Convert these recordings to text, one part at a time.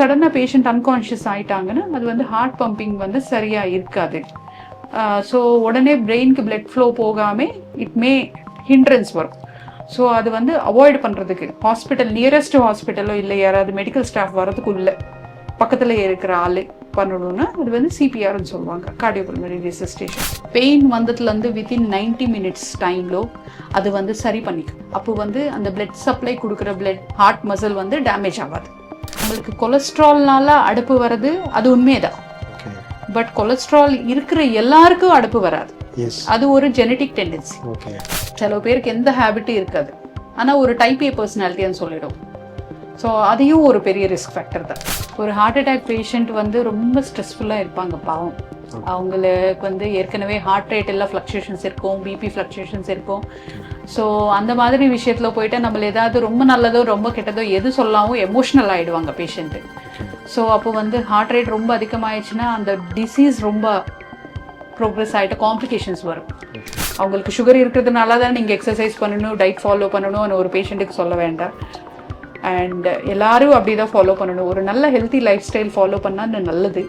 சடனாக patient unconscious ஆயிட்டாங்கன்னா அது வந்து ஹார்ட் பம்பிங் வந்து சரியாக இருக்காது. ஸோ உடனே பிரெயினுக்கு பிளட் ஃப்ளோ போகாமல் இட் மே ஹிண்ட்ரன்ஸ் வரும். ஸோ அது வந்து அவாய்ட் பண்ணுறதுக்கு ஹாஸ்பிட்டல் நியரஸ்ட் ஹாஸ்பிட்டலோ இல்லை யாராவது மெடிக்கல் ஸ்டாஃப் வரதுக்குள்ள பக்கத்தில் இருக்கிற ஆள் பண்ணணும்னா அது வந்து சிபிஆர்னு சொல்லுவாங்க கார்டியோபல்மரி ரெசிஸ்டேஷன் பெயின் வந்ததுலேருந்து வித்தின் 90 மினிட்ஸ் டைம்லோ அது வந்து சரி பண்ணிக்கும். அப்போ வந்து அந்த பிளட் சப்ளை கொடுக்குற பிளட் ஹார்ட் மசில் வந்து டேமேஜ் ஆகாது. நம்மளுக்கு கொலஸ்ட்ரால்னால அடுப்பு வர்றது அது உண்மைதான். பட் கொலஸ்ட்ரால் இருக்கிற எல்லாருக்கும் அடுப்பு வராது. அது ஒரு ஜெனட்டிக் டெண்டன்சி சில பேருக்கு எந்த ஹேபிட்டும் இருக்காது. ஆனால் ஒரு டைப் ஏ பர்சனாலிட்டின்னு சொல்லிடும். ஸோ அதையும் ஒரு பெரிய ரிஸ்க் ஃபேக்டர் தான். ஒரு ஹார்ட் அட்டாக் பேஷண்ட் வந்து ரொம்ப ஸ்ட்ரெஸ்ஃபுல்லாக இருப்பாங்க பாவம். அவங்களுக்கு வந்து ஏற்கனவே ஹார்ட் ரேட் எல்லாம் ஃப்ளக்சுவேஷன்ஸ் இருக்கும் பிபி ஃப்ளக்சுவேஷன்ஸ் இருக்கும். ஸோ அந்த மாதிரி விஷயத்தில் போயிட்டு நம்மள ஏதாவது ரொம்ப நல்லதோ ரொம்ப கெட்டதோ எது சொல்லாமல் எமோஷ்னல் ஆகிடுவாங்க பேஷண்ட்டு ஸோ அப்போ வந்து ஹார்ட் ரேட் ரொம்ப அதிகமாகிடுச்சுன்னா அந்த டிசீஸ் ரொம்ப ப்ரோக்ரஸ் ஆகிட்டு காம்ப்ளிகேஷன்ஸ் வரும். அவங்களுக்கு சுகர் இருக்கிறதுனால தான் நீங்கள் எக்ஸசைஸ் பண்ணணும் டயட் ஃபாலோ பண்ணணும்னு ஒரு பேஷண்ட்டுக்கு சொல்ல வேண்டாம். அண்ட் எல்லாரும் அப்படி தான் ஃபாலோ பண்ணணும். ஒரு நல்ல ஹெல்த்தி லைஃப் ஸ்டைல் ஃபாலோ பண்ணால் நல்லது.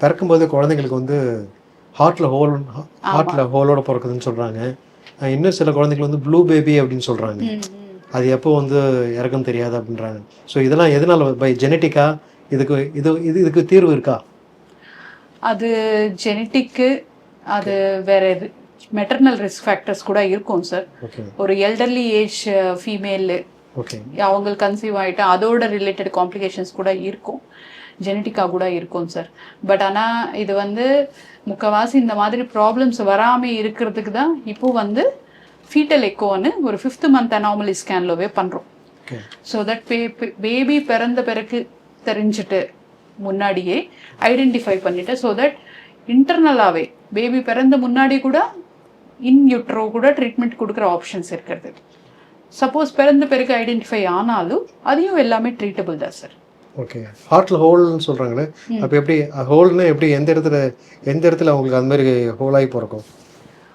பிறக்கும்போது குழந்தைங்களுக்கு வந்து ஹார்ட்ல ஹோல் ஹார்ட்ல ஹோலோட பிறக்குதுன்னு சொல்றாங்க. அஹ் இன்னும் சில குழந்தைகள் வந்து ப்ளூ பேபி அப்படின்னு சொல்றாங்க. அது எப்போ வந்து இறக்கும் தெரியாது அப்படின்றாங்க. ஸோ இதெல்லாம் எதனால பை ஜெனட்டிக்கா இதுக்கு இது இது இதுக்கு தீர்வு இருக்கா? அது ஜெனட்டிக்கு அது வேற இது மெட்டர்னல் ரிஸ்க் ஃபேக்டர்ஸ் கூட இருக்கும் சார் ஒரு எல்டர்லி ஏஜ் ஃபீமேலு அவங்களுக்கு கன்சீவ் ஆகிட்டா அதோட ரிலேட்டட் காம்ப்ளிகேஷன்ஸ் கூட இருக்கும். ஜெனட்டிக்காக கூட இருக்கும் சார் பட் ஆனால் இது வந்து முக்கவாசி இந்த மாதிரி ப்ராப்ளம்ஸ் வராமல் இருக்கிறதுக்கு தான் இப்போ வந்து ஃபீட்டல் எக்கோன்னு ஒரு ஃபிஃப்த் மந்த் அனாமலி ஸ்கேன்லவே பண்ணுறோம் ஸோ தட் பேபி பிறந்த பிறகு தெரிஞ்சுட்டு முன்னாடியே ஐடென்டிஃபை பண்ணிட்டு ஸோ தட் இன்டர்னலாகவே பேபி பிறந்த முன்னாடி கூட இன் யூட்ரோ கூட ட்ரீட்மெண்ட் கொடுக்குற ஆப்ஷன்ஸ் இருக்கிறது. சப்போஸ் பிறந்த பிறகு ஐடென்டிஃபை ஆனாலும் அதையும் எல்லாமே ட்ரீட்டபிள் தான் சார் ஓகே ஹார்ட்ல ஹோல்னு சொல்றாங்களே அப்போ எப்படி ஹோல்னா எப்படி எந்த இடத்துல எந்த இடத்துல அவங்களுக்கு அந்த மாதிரி ஹோல் ஆகி பிறக்கும்?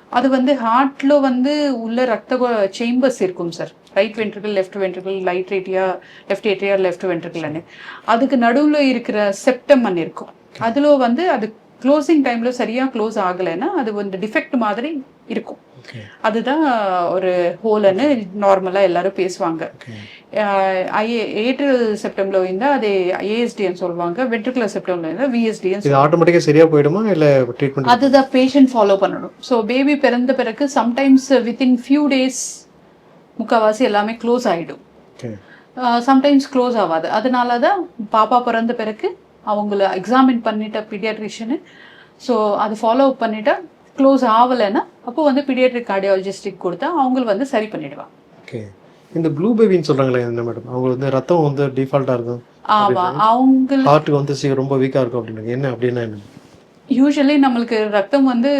அது வந்து ஹார்ட்ல வந்து உள்ள ரத்த சேம்பர்ஸ் இருக்கும் sir right ventricle left ventricle right ரேட்டியா left atria left வென்ட்ரிக்கல்னு அதுக்கு நடுவில் இருக்கிற செப்டம் இருக்கும். அதுல வந்து அது க்ளோசிங் டைம்ல சரியா க்ளோஸ் ஆகலைன்னா அது வந்து டிஃபெக்ட் மாதிரி இருக்கும். அதுதான் ஒரு ஹோல்னு நார்மலா எல்லாரும் பேசுவாங்க. ஏட்ரல் செப்டம்ல இருந்தா அது ஏஎஸ்டின்னு சொல்லுவாங்க வென்ட்ரிகுலர் செப்டம்ல இருந்தா விஎஸ்டின்னு இது ஆட்டோமேட்டிக்காக சரியா போயிடுமா இல்லை ட்ரீட்மெண்ட் அதுதான் பேஷண்ட் ஃபாலோ பண்ணணும். ஸோ பேபி பிறந்த பிறகு சம்டைம்ஸ் வித்தின் ஃபியூ டேஸ் முக்கால்வாசி எல்லாமே க்ளோஸ் ஆகிடும் சம்டைம்ஸ் க்ளோஸ் ஆகாது. அதனால தான் பாப்பா பிறந்த பிறகு அவங்கள எக்ஸாமின் பண்ணிட்ட பீடியாட்ரிஷியனு ஸோ அது ஃபாலோ பண்ணிட்டா க்ளோஸ் ஆகலைன்னா அப்போ வந்து பீடியாட்ரிக் கார்டியாலஜிஸ்டிக் கொடுத்தா அவங்க வந்து சரி பண்ணிடுவாங்க ஓகே இந்த ப்ளூ பேபின்னு சொல்றாங்களே என்ன மேடம் அவங்க வந்து ரத்தம் வந்து டிஃபால்ட்டாக இருக்கும். ஆமா அவங்க ஹார்ட்டுக்கு வந்து சீ- ரொம்ப வீக்காக இருக்கும் அப்படின்னு என்ன அப்படின்னா என்ன? யூஸ்வலி நம்மளுக்கு ரத்தம் வந்து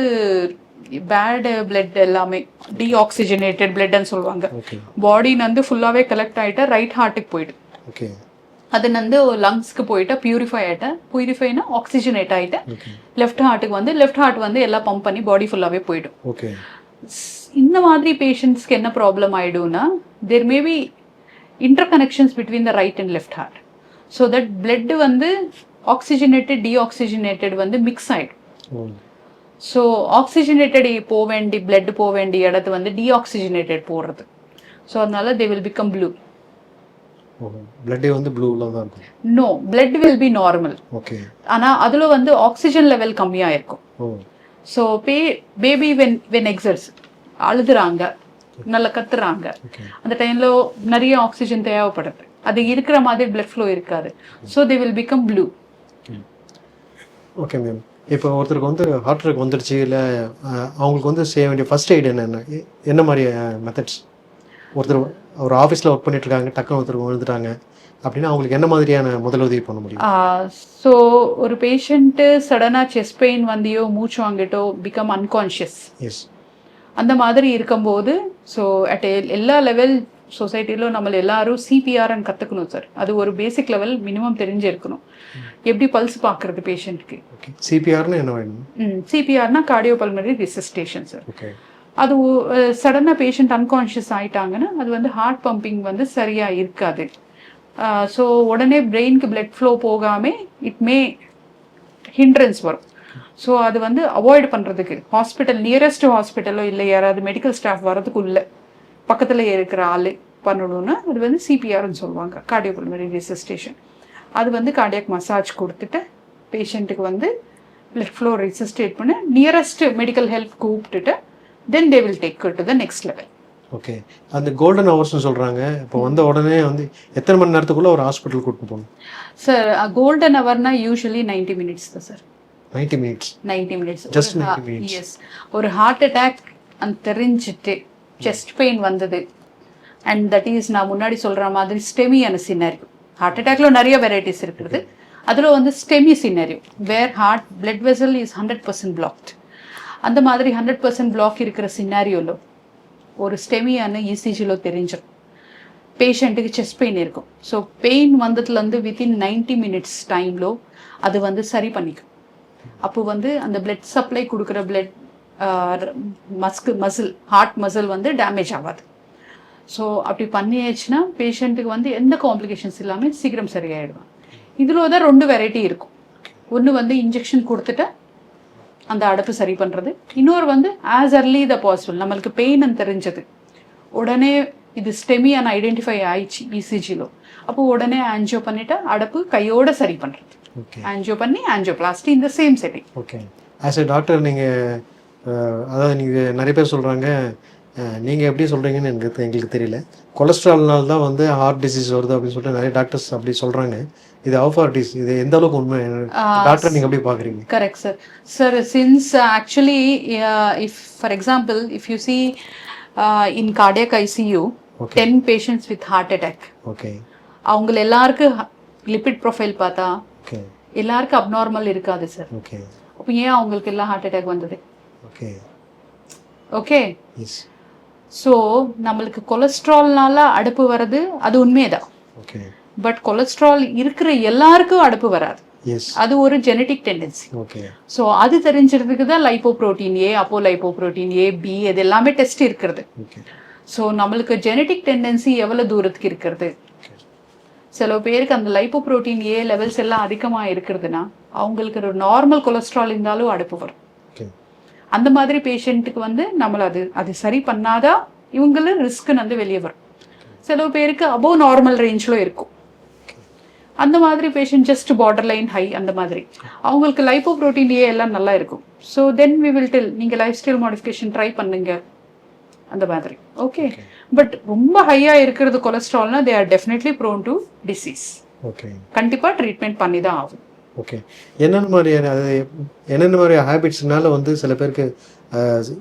பேட் பிளட் எல்லாமே டீஆக்சிஜனேட்டட் பிளட்னு சொல்லுவாங்க. ஓகே பாடி வந்து ஃபுல்லாகவே கலெக்ட் ஆகிட்டா ரைட் ஹார்ட்டுக்கு போயிடும். ஓகே அது வந்து லங்ஸ்க்கு போயிட்டா பியூரிஃபை ஆகிட்டா பியூரிஃபைனா ஆக்சிஜனேட் ஆகிட்டா ஓகே லெஃப்ட் ஹார்ட்டுக்கு வந்து லெஃப்ட் ஹார்ட் வந்து எல்லாம் பம்ப் பண்ணி பாடி ஃபுல்லாகவே போயிடும். ஓகே இந்த மாதிரி பேஷண்ட்ஸ்க்கு என்ன problem ஆயிடும்னா there may be interconnections between the right and left heart so that blood வந்து ஆக்சிஜனேட்டட் டீஆக்சிஜனேட்டட் வந்து மிக்ஸ் ஆகிடும் ஸோ ஆக்சிஜனேட்டட் போக வேண்டி பிளட் போக வேண்டிய இடத்து வந்து டீஆக்சிஜனேட்டட் போடுறது. ஸோ அதனால தே வில் பிகம் ப்ளூ பிளட்டே வந்து ப்ளூவில் தான் இருக்கும். No blood will be normal okay ஆனால் அதில் வந்து ஆக்சிஜன் லெவல் கம்மியாக இருக்கும். ஸோ பே பேபி வென் வென் எக்ஸர்ஸ் அழுதுறாங்க நல்லா கத்துறாங்க. அந்த டைம்ல நிறைய ஆக்சிஜன் தேவைப்படுது. அது இருக்கிற மாதிரி பிளட் ஃப்ளோ இருக்காது. So they will become blue okay ma'am இப்போ ஒருத்தருக்கு வந்து ஹார்ட் அட்டாக் வந்துடுச்சு இல்லை அவங்களுக்கு வந்து செய்ய வேண்டிய ஃபர்ஸ்ட் எய்ட் என்னென்ன எ- என்ன மாதிரி மெத்தட்ஸ் ஒருத்தர் ஒரு ஆஃபீஸில் ஒர்க் பண்ணிட்டு இருக்காங்க டக்குன்னு ஒருத்தர் விழுந்துட்டாங்க. அப்படின்னா அவங்களுக்கு என்ன மாதிரியான முதலுதவி பண்ண முடியும்? ஸோ ஒரு பேஷண்ட்டு சடனாக செஸ்ட் பெயின் வந்தியோ மூச்சு வாங்கிட்டோ பிகம் அன்கான்ஷியஸ் எஸ் அந்த மாதிரி இருக்கும்போது ஸோ அட் எல்லா லெவல் சொசைட்டில நம்ம எல்லாரும் சிபிஆர்னு கத்துக்கணும் சார் அது ஒரு பேசிக் லெவல் மினிமம் தெரிஞ்சிருக்கணும். எப்படி பல்ஸ் பார்க்கறது பேஷண்ட்க்கு ஓகே சிபிஆர்னு என்ன வேணும்? சிபிஆர்னா கார்டியோபல்மரி ரிசிஸ்டேஷன் சார் அது சடனாக பேஷண்ட் அன்கான்ஷியஸ் ஆயிட்டாங்கன்னா அது வந்து ஹார்ட் பம்பிங் வந்து சரியாக இருக்காது. ஸோ உடனே பிரெயினுக்கு பிளட் ஃப்ளோ போகாம இட் மே ஹிண்ட்ரன்ஸ் வரும். ஸோ அது வந்து அவாய்ட் பண்ணுறதுக்கு ஹாஸ்பிட்டல் நியரஸ்ட் ஹாஸ்பிட்டலோ இல்லை யாராவது மெடிக்கல் ஸ்டாஃப் வரதுக்குள்ளே பக்கத்தில் இருக்கிற ஆள் பண்ணணும்னா அது வந்து சிபிஆர்னு சொல்லுவாங்க கார்டியோபல்மரி ரெசிஸ்டேஷன் அது வந்து கார்டியாக் மசாஜ் கொடுத்துட்டு பேஷண்ட்டுக்கு வந்து பிளட் ஃப்ளோ ரெசிஸ்டேட் பண்ணி நியரஸ்ட் மெடிக்கல் ஹெல்ப் கூப்பிட்டுட்டு then they will take to the next level okay அந்த கோல்டன் ஹவர்ஸ்னு சொல்றாங்க. இப்போ வந்த உடனே வந்து எத்தனை மணி நேரத்துக்குள்ள ஒரு ஹாஸ்பிட்டல் கூட்டிட்டு போகணும்? சார் கோல்டன் ஹவர்னா யூஸ்வலி நைன்டி மினிட்ஸ் தான் sir ninety minutes ninety minutes Just 90 minutes. Yes ஒரு ஹார்ட் அட்டாக் அந்த தெரிஞ்சுட்டு செஸ்ட் பெயின் வந்தது. அண்ட் தட் இஸ் நான் முன்னாடி சொல்ற மாதிரி ஸ்டெமியான சினாரியோ ஹார்ட் அட்டாக்ல நிறைய வெரைட்டிஸ் இருக்குது அதுல வந்து STEMI scenario where heart blood vessel is hundred percent blocked அந்த மாதிரி ஹண்ட்ரட் பர்சன்ட் பிளாக் இருக்கிற சினாரியோல ஒரு ஸ்டெமியான இசிஜிలో தெரிஞ்சிடும் பேஷண்ட்டுக்கு செஸ்ட் பெயின் இருக்கும். ஸோ பெயின் வந்ததுலேருந்து வித்தின் நைன்டி மினிட்ஸ் டைமில் அது வந்து சரி பண்ணிக்கும். அப்போ வந்து அந்த பிளட் சப்ளை கொடுக்குற பிளட் மஸ்க்கு மசில் ஹார்ட் மசில் வந்து டேமேஜ் ஆகாது. ஸோ அப்படி பண்ணியாச்சுன்னா பேஷண்ட்டுக்கு வந்து எந்த காம்ப்ளிகேஷன்ஸ் இல்லாமல் சீக்கிரம் சரியாயிடுவான். இதில் தான் ரெண்டு வெரைட்டி இருக்கும். ஒன்று வந்து இன்ஜெக்ஷன் கொடுத்துட்டு அந்த அடைப்பு சரி பண்ணுறது இன்னொரு வந்து ஆஸ் early த பாசிபிள் நம்மளுக்கு பெயின் தெரிஞ்சது. உடனே இது ஸ்டெமியான ஐடென்டிஃபை ஆயிடுச்சு இசிஜிலோ அப்போ உடனே ஆன்ஜியோ பண்ணிட்டு அடைப்பு கையோட சரி பண்ணுறது ஆன்ஜியோ பண்ணி ஆன்ஜியோபிளாஸ்டி இந்த same setting okay as a doctor நீங்கள் அதாவது நீங்கள் நிறைய பேர் சொல்கிறாங்க நீங்கள் எப்படி சொல்கிறீங்கன்னு எனக்கு எங்களுக்கு தெரியல. கொலஸ்ட்ரால்னால தான் வந்து ஹார்ட் டிசீஸ் வருது அப்படின்னு சொல்லிட்டு நிறைய டாக்டர்ஸ் அப்படி சொல்கிறாங்க இது ஆஃபார்டிஸ் இது எந்த அளவுக்கு உண்மை? டாக்டர் நீங்கள் எப்படி பார்க்குறீங்க uh, actually, uh, if, for example, if you see uh, in cardiac ICU, Okay. 10 patients with heart attack, okay அவங்க எல்லாருக்கும் லிபிட் ப்ரொஃபைல் பார்த்தா எல்லாருக்கும் அப்நார்மல் இருக்காது சார் ஓகே அப்போ ஏன் அவங்களுக்கு எல்லாம் ஹார்ட் அட்டாக் வந்தது? ஓகே ஓகே ஸோ நம்மளுக்கு கொலஸ்ட்ரால்னால அடுப்பு வர்றது அது உண்மைதான் ஓகே பட் கொலஸ்ட்ரால் இருக்கிற எல்லாருக்கும் அடுப்பு வராது. அது ஒரு ஜெனட்டிக் டெண்டன்சி ஸோ அது தெரிஞ்சிறதுக்கு தான் லைப்போ புரோட்டீன் ஏ அப்போ லைப்போ புரோட்டீன் ஏ பி இது எல்லாமே டெஸ்ட் இருக்கிறது. ஸோ நம்மளுக்கு ஜெனட்டிக் டெண்டன்சி எவ்வளோ தூரத்துக்கு இருக்கிறது? சில பேருக்கு அந்த லைப்போ புரோட்டீன் ஏ லெவல்ஸ் எல்லாம் அதிகமாக இருக்கிறதுனா அவங்களுக்கு ஒரு நார்மல் கொலஸ்ட்ரால் இருந்தாலும் அடுப்பு வரும். அந்த மாதிரி பேஷண்ட்டுக்கு வந்து நம்மள அது அது சரி பண்ணாதான் இவங்களும் ரிஸ்க்கு வந்து வெளியே வரும். சில பேருக்கு அபோவ் நார்மல் ரேஞ்சில் இருக்கும். அந்த மாதிரி patient just borderline high அந்த மாதிரி. அவங்களுக்கு லைப்போ புரோட்டீன் ஏ எல்லாம் நல்லா இருக்கும். So then we will tell நீங்கள் லைஃப் ஸ்டைல் மாடிஃபிகேஷன் ட்ரை பண்ணுங்க. அந்த மாதிரி. ஓகே பட் ரொம்ப ஹையாக இருக்கிறது கொலஸ்ட்ரால்னா they are definitely prone to disease okay கண்டிப்பாக ட்ரீட்மெண்ட் பண்ணி தான் ஆகும். ஓகே என்னென்ன மாதிரியான அது என்னென்ன மாதிரி ஹேபிட்ஸ்னால வந்து சில பேருக்கு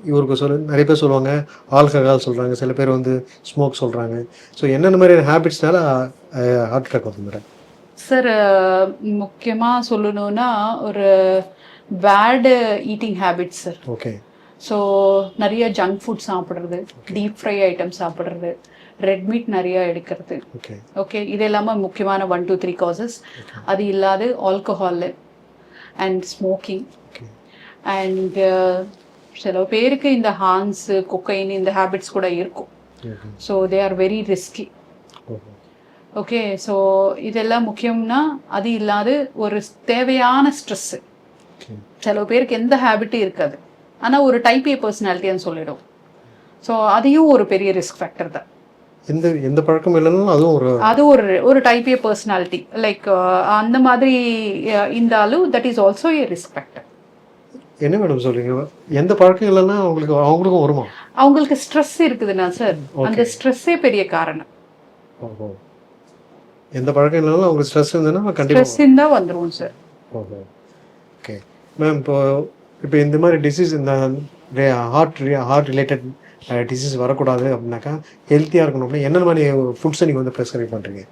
இவருக்கு சொல்ல நிறைய பேர் சொல்லுவாங்க ஆல்கஹால் சொல்கிறாங்க சில பேர் வந்து ஸ்மோக் சொல்கிறாங்க ஸோ என்னென்ன மாதிரியான ஹேபிட்ஸ்னால ஹார்ட் அட்டாக் வருது மேடம் சார் முக்கியமாக சொல்லணும்னா ஒரு bad eating habits sir okay so நிறைய ஜங்க் ஃபுட் சாப்பிட்றது டீப் ஃப்ரை ஐட்டம் சாப்பிட்றது ரெட் மீட் நிறைய எடுக்கிறது. ஓகே இது எல்லாமே முக்கியமான ஒன் டூ த்ரீ காசஸ் அது இல்லாது ஆல்கஹால் அண்ட் ஸ்மோக்கிங் அண்ட் சில பேருக்கு இந்த ஹான்ஸ் கொக்கைன் இந்த ஹேபிட்ஸ் கூட இருக்கும். So they are very risky okay so இதெல்லாம் முக்கியம்னா அது இல்லாது ஒரு தேவையான ஸ்ட்ரெஸ்ஸு சில பேருக்கு எந்த ஹேபிட்டும் இருக்காது. ஆனால் ஒரு டைப் ஏ பர்சனாலிட்டின்னு சொல்லிடும். ஸோ அதையும் ஒரு பெரிய ரிஸ்க் ஃபேக்டர் தான். எந்த எந்த பழக்கம் இல்லைனாலும் அதுவும் ஒரு அது ஒரு ஒரு டைப் ஏ பர்சனாலிட்டி லைக் அந்த மாதிரி அஹ், இருந்தாலும் that is also a risk factor என்ன மேடம் சொல்றீங்க? எந்த பழக்கம் இல்லைன்னா அவங்களுக்கு அவங்களுக்கும் வருமா? அவங்களுக்கு ஸ்ட்ரெஸ் இருக்குதுண்ணா சார் அந்த ஸ்ட்ரெஸ்ஸே பெரிய காரணம். எந்த பழக்கம் இல்லைனாலும் அவங்களுக்கு ஸ்ட்ரெஸ் இருந்ததுன்னா கண்டிப்பாக ஸ்ட்ரெஸ் இருந்தால் வந்துடும் சார் ஓஹோ. ஓகே மேம் இப்போ இப்போ இந்த மாதிரி டிசீஸ் இந்த ஹார்ட் ஹார்ட் ரிலேட்டட் டிசீஸ் வரக்கூடாது அப்படின்னாக்கா ஹெல்த்தியாக இருக்கணும் அப்படின்னா என்னென்ன மாதிரி ஃபுட்ஸை நீங்கள் வந்து ப்ரெஸ்கிரைப் பண்ணுறீங்க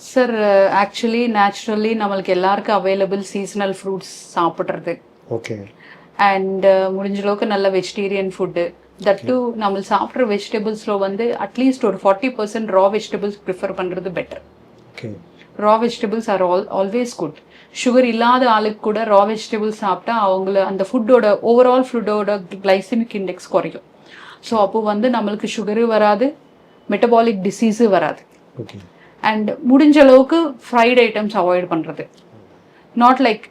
சார் ஆக்சுவலி நேச்சுரலி நம்மளுக்கு எல்லாருக்கும் அவைலபிள் சீசனல் ஃப்ரூட்ஸ் சாப்பிட்றது. ஓகே அண்ட் முடிஞ்ச அளவுக்கு நல்ல வெஜிடேரியன் ஃபுட்டு தட் டு நம்ம சாப்பிட்ற வெஜிடபிள்ஸில் வந்து அட்லீஸ்ட் ஒரு forty percent raw vegetables prefer பண்ணுறது better okay raw vegetables are all always good sugar இல்லாத ஆளுக்கு கூட ரா வெஜிடபிள்ஸ் சாப்பிட்டா அவங்கள அந்த ஃபுட்டோட ஓவரால் ஃபுட்டோட கிளைசிமிக் இண்டெக்ஸ் குறையும். ஸோ அப்போ வந்து நம்மளுக்கு சுகரு வராது மெட்டபாலிக் டிசீஸு வராது. அண்ட் முடிஞ்ச அளவுக்கு ஃப்ரைட் ஐட்டம்ஸ் அவாய்ட் பண்ணுறது நாட் லைக்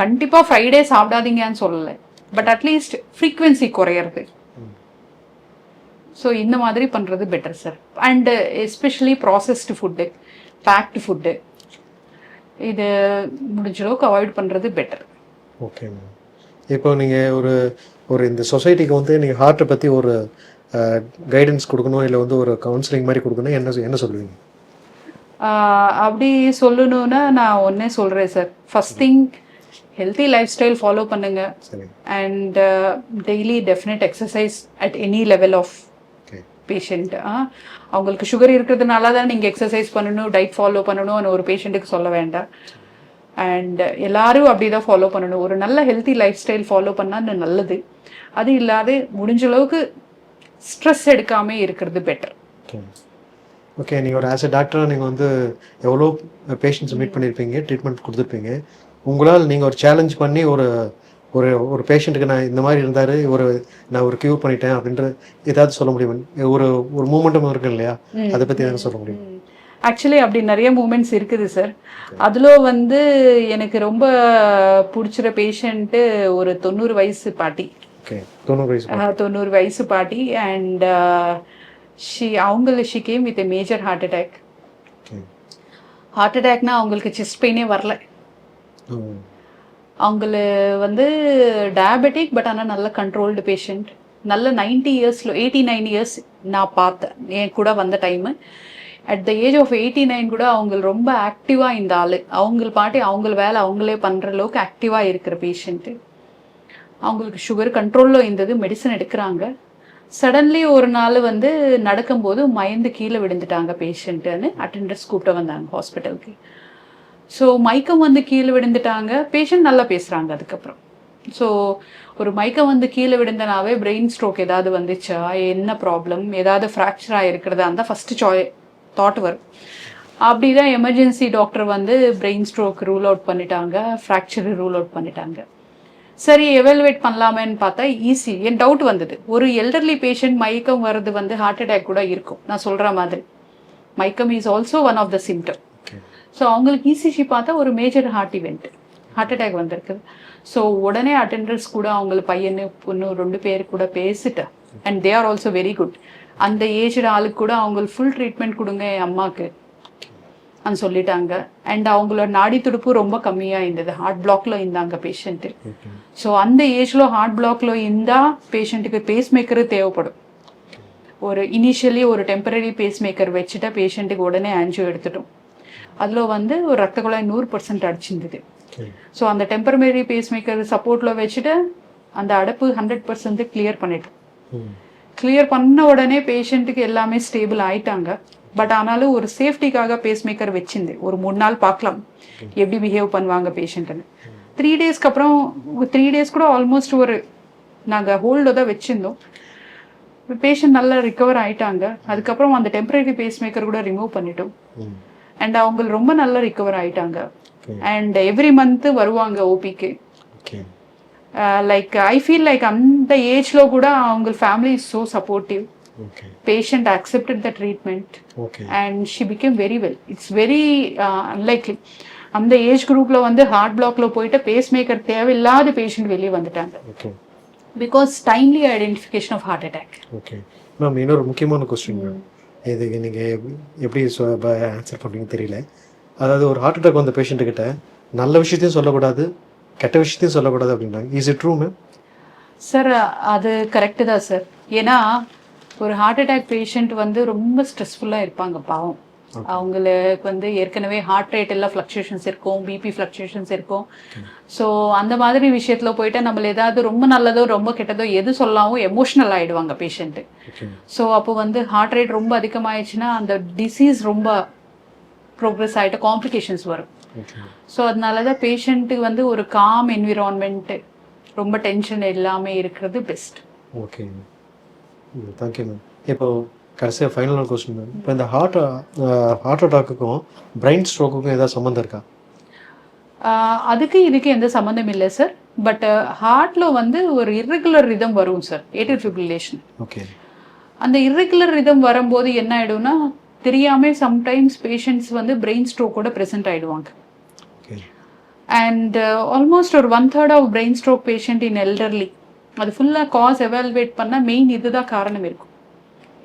கண்டிப்பாக ஃப்ரைடே சாப்பிடாதீங்கன்னு சொல்லலை. பட் அட்லீஸ்ட் ஃப்ரீக்வன்சி குறையிறது. ஸோ இந்த மாதிரி பண்ணுறது better sir and especially processed food packed food இது முடிஞ்ச அளவுக்கு அவாய்ட் பண்ணுறது பெட்டர் ஓகே மேம் இப்போ நீங்கள் ஒரு ஒரு இந்த சொசைட்டிக்கு வந்து நீங்கள் ஹார்ட்டை பற்றி ஒரு கைடன்ஸ் கொடுக்கணும் இல்லை வந்து ஒரு கவுன்சிலிங் மாதிரி கொடுக்கணும் என்ன என்ன சொல்லுவீங்க? அப்படி சொல்லணும்னா நான் ஒன்றே சொல்கிறேன் sir. First thing healthy lifestyle follow பண்ணுங்க and daily definite exercise at any level of patient அவங்களுக்கு சுகர் இருக்கிறதுனால தான் நீங்கள் எக்ஸசைஸ் பண்ணணும் டயட் ஃபாலோ பண்ணணும்னு ஒரு பேஷண்ட்டுக்கு சொல்ல வேண்டாம். அண்ட் எல்லாரும் அப்படி தான் ஃபாலோ பண்ணணும். ஒரு நல்ல ஹெல்த்தி லைஃப் ஸ்டைல் ஃபாலோ பண்ணால் நல்லது. அது இல்லாத முடிஞ்ச அளவுக்கு ஸ்ட்ரெஸ் எடுக்காம இருக்கிறது பெட்டர் ஓகே நீங்கள் ஒரு ஆஸ் எ டாக்டராக நீங்கள் வந்து எவ்வளோ பேஷண்ட்ஸ் மீட் பண்ணியிருப்பீங்க ட்ரீட்மெண்ட் கொடுத்துருப்பீங்க. உங்களால் நீங்கள் ஒரு சேலஞ்ச் பண்ணி ஒரு ஒரு ஒரு பேஷண்ட்டுக்கு நான் இந்த மாதிரி இருந்தார் ஒரு நான் ஒரு க்யூர் பண்ணிட்டேன் அப்படின்ற ஏதாவது சொல்ல முடியுமா? ஒரு ஒரு மூமெண்ட்டும் இருக்கு இல்லையா? அதை பற்றி எதாவது சொல்ல முடியும்? ஆக்சுவலி அப்படி நிறைய மூமெண்ட்ஸ் இருக்குது சார் அதில் வந்து எனக்கு ரொம்ப பிடிச்சிற பேஷண்ட்டு ஒரு தொண்ணூறு வயசு பாட்டி. தொண்ணூறு வயசு பாட்டி. அண்ட் ஷி அவங்கள she came with major heart attack heart அட்டாக்னா அவங்களுக்கு செஸ்ட் பெயினே வரல. அவங்கள வந்து டயபெட்டிக் பட் ஆனால் நல்ல கண்ட்ரோல்டு பேஷண்ட் நல்ல நைன்டி இயர்ஸில் எயிட்டி நைன் இயர்ஸ் நான் பார்த்தேன். என் கூட வந்த time at the age of eighty nine கூட அவங்க ரொம்ப ஆக்டிவாக இந்த ஆள். அவங்க பாட்டி அவங்க வேலை அவங்களே பண்ணுற அளவுக்கு ஆக்டிவாக இருக்கிற பேஷண்ட்டு அவங்களுக்கு சுகர் கண்ட்ரோலில் இருந்தது மெடிசன் எடுக்கிறாங்க. சடன்லி ஒரு நாள் வந்து நடக்கும்போது மயந்து கீழே விழுந்துட்டாங்க பேஷண்ட்டுன்னு அட்டெண்டர்ஸ் கூப்பிட்டு வந்தாங்க ஹாஸ்பிட்டலுக்கு ஸோ மயக்கம் வந்து கீழே விழுந்துட்டாங்க. பேஷண்ட் நல்லா பேசுகிறாங்க அதுக்கப்புறம். ஸோ ஒரு மயக்கம் வந்து கீழே விழுந்தனாவே பிரெயின் ஸ்ட்ரோக் ஏதாவது வந்துச்சா? என்ன ப்ராப்ளம் ஏதாவது ஃப்ராக்சர் ஆகிருக்கிறதா இருந்தால் ஃபஸ்ட்டு சாய் தாட் வரும். அப்படி தான் எமர்ஜென்சி டாக்டர் வந்து பிரெயின் ஸ்ட்ரோக் ரூல் அவுட் பண்ணிட்டாங்க ஃப்ராக்சர் ரூல் அவுட் பண்ணிட்டாங்க. சரி எவாலுவேட் பண்ணலாமேன்னு பார்த்தா ஈஸி என் டவுட் வந்தது. ஒரு எல்டர்லி பேஷண்ட் மயக்கம் வர்றது வந்து ஹார்ட் அட்டாக் கூட இருக்கும். நான் சொல்கிற மாதிரி. மயக்கம் is also one of the symptom so அவங்களுக்கு இசிஜி பார்த்தா ஒரு major heart event heart attack வந்திருக்குது ஸோ உடனே அட்டெண்டர்ஸ் கூட அவங்க பையனு பொண்ணு ரெண்டு பேர் கூட பேசிட்டேன். And they are also very good அந்த ஏஜ்டு ஆளுக்கு கூட அவங்களுக்கு ஃபுல் ட்ரீட்மெண்ட் கொடுங்க என் அம்மாவுக்கு అని சொல்லிட்டாங்க. அண்ட் அவங்களோட நாடி துடுப்பு ரொம்ப கம்மியாக இருந்தது ஹார்ட் பிளாக்ல இருந்தாங்க பேஷண்ட்டு ஸோ அந்த ஏஜ்ல ஹார்ட் பிளாக்ல இருந்தால் பேஷண்ட்டுக்கு பேஸ் மேக்கரு தேவைப்படும். ஒரு இனிஷியலி ஒரு டெம்பரரி பேஸ் மேக்கர் வச்சுட்டா பேஷண்ட்டுக்கு உடனே ஆன்ஜியோ எடுத்துட்டோம். அதில் வந்து ஒரு ரத்த குழாய் நூறு பர்சன்ட் அடிச்சிருந்தது. ஸோ அந்த டெம்பரரி பேஸ் மேக்கர் சப்போர்ட்டில் வச்சுட்டு அந்த அடப்பு ஹண்ட்ரட் பர்சன்ட் கிளியர் பண்ணிட்டோம். ம் கிளியர் பண்ண உடனே பேஷண்ட்டுக்கு எல்லாமே ஸ்டேபிள் ஆயிட்டாங்க. பட் ஆனாலும் ஒரு சேஃப்டிக்காக பேஸ் மேக்கர் வச்சிருந்து ஒரு மூணு நாள் பார்க்கலாம். எப்படி பிஹேவ் பண்ணுவாங்க பேஷண்ட்டுன்னு த்ரீ டேஸ்க்கு அப்புறம் த்ரீ டேஸ் கூட ஆல்மோஸ்ட் ஒரு நாங்கள் ஹோல்டு தான் வச்சிருந்தோம். பேஷண்ட் நல்லா ரிகவர் ஆயிட்டாங்க. அதுக்கப்புறம் அந்த டெம்பரரி பேஸ் மேக்கர் கூட ரிமூவ் பண்ணிட்டோம். அண்ட் அவங்க ரொம்ப நல்லா ரிகவர் ஆயிட்டாங்க. அண்ட் எவ்ரி மந்த் வருவாங்க ஓபிக்கு லைக் ஐ ஃபீல் லைக் அந்த ஏஜ்ல கூட அவங்க family is so supportive okay patient accepted the treatment. Okay and she became very well. It's very uh, unlikely அந்த ஏஜ் குரூப்ல வந்து ஹார்ட் பிளாக்ல போயிட்டு பேஸ் மேக்கர் தேவையில்லாத பேஷண்ட் வெளியே வந்துட்டாங்க. Because timely identification of heart attack okay ma'am இன்னொரு முக்கியமான கொஸ்டின் மேம் இதுக்கு நீங்கள் எப்படி ஆன்சர் பண்ணுறீங்கன்னு தெரியல. அதாவது ஒரு ஹார்ட் அட்டாக் வந்த patient கிட்ட நல்ல விஷயத்தையும் சொல்லக்கூடாது கெட்ட விஷயத்தையும் சொல்லக்கூடாது அப்படின்றாங்க. Is it true ma'am sir அது கரெக்டு தான் சார் ஏன்னா ஒரு ஹார்ட் அட்டாக் பேஷண்ட் வந்து ரொம்ப ஸ்ட்ரெஸ்ஃபுல்லாக இருப்பாங்க பாவம். அவங்களுக்கு வந்து ஏற்கனவே ஹார்ட் ரேட் எல்லாம் ஃப்ளக்சுவேஷன்ஸ் இருக்கும் பிபி ஃப்ளக்சுவேஷன்ஸ் இருக்கும். ஸோ அந்த மாதிரி விஷயத்தில் போயிட்டு நம்மள ஏதாவது ரொம்ப நல்லதோ ரொம்ப கெட்டதோ எது சொல்லாவும் எமோஷ்னல் ஆயிடுவாங்க பேஷண்ட்டு ஸோ அப்போ வந்து ஹார்ட் ரேட் ரொம்ப அதிகமாயிடுச்சுன்னா அந்த டிசீஸ் ரொம்ப ப்ரோக்ரஸ் ஆகிட்டு காம்ப்ளிகேஷன்ஸ் வரும். ஸோ அதனால தான் பேஷண்ட்டுக்கு வந்து ஒரு காம் என்விரான்மெண்ட்டு ரொம்ப டென்ஷன் இல்லாமல் இருக்கிறது பெஸ்ட் ஓகே தேங்க்யூ மேம் இப்போ கடைசியாக ஃபைனல் கொஸ்டின் மேம் இப்போ இந்த ஹார்ட் ஹார்ட் அட்டாக்குக்கும் பிரெயின் ஸ்ட்ரோக்குக்கும் ஏதாவது சம்மந்தம் இருக்கா? அதுக்கு இதுக்கு எந்த சம்மந்தம் இல்லை சார் பட் ஹார்ட்ல வந்து ஒரு irregular ரிதம் வரும் சார் ஏட்டில் ஃபிப்ரிலேஷன் ஓகே அந்த irregular ரிதம் வரும்போது என்ன ஆயிடும்னா தெரியாம சம்டைம்ஸ் பேஷண்ட்ஸ் வந்து பிரெயின் ஸ்ட்ரோக்கோட ப்ரெசென்ட் ஆயிடுவாங்க. ஓகே அண்ட் ஆல்மோஸ்ட் ஒரு one third of brain stroke patient in elderly அது ஃபுல்லாக காஸ் எவால்வேட் பண்ணால் மெயின் இதுதான் காரணம் இருக்கும்.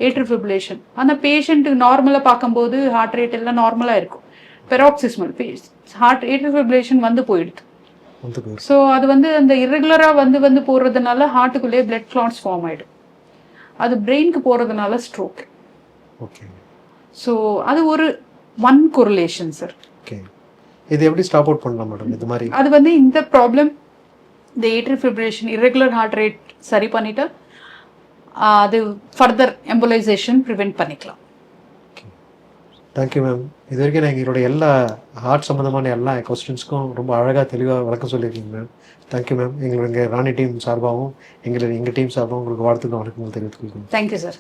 ஏட்ரு ஃபிப்ரிலேஷன் அந்த பேஷண்ட் நார்மலாக பார்க்கும்போது ஹார்ட் ரேட் எல்லாம் நார்மலாக இருக்கும். பெராக்சிஸ்மல் ஹார்ட் ஏட்ரு ஃபிப்ரிலேஷன் வந்து போயிடுது. ஸோ அது வந்து அந்த இர்ரெகுலராக வந்து வந்து போகிறதுனால ஹார்ட்டுக்குள்ளேயே பிளட் கிளாட்ஸ் ஃபார்ம் ஆகிடும் அது பிரெயினுக்கு போகிறதுனால ஸ்ட்ரோக் ஸோ அது ஒரு ஒன் கொரிலேஷன் சார் ஓகே இது எப்படி ஸ்டாப் அவுட் பண்ணலாம் மேடம் இது மாதிரி. அது வந்து இந்த ப்ராப்ளம் இந்த atrial fibrillation irregular heart rate சரி பண்ணிட்டா அது ஃபர்தர் எம்பலைசேஷன் ப்ரிவெண்ட் பண்ணிக்கலாம். தேங்க்யூ மேம் இது வரைக்கும் நான் எங்களோட எல்லா ஹார்ட் சம்மந்தமான எல்லா கொஸ்டின்ஸ்க்கும் ரொம்ப அழகாக தெளிவாக விளக்கம் சொல்லியிருக்கீங்க மேம் தேங்க்யூ மேம் எங்களோட ராணி டீம் சார்பாகவும் எங்களோட எங்கள் டீம் சார்பாகவும் உங்களுக்கு வாழ்த்துக்கள் வணக்கங்கள் தெரிவித்துக் கொள்கிறேன். Thank you sir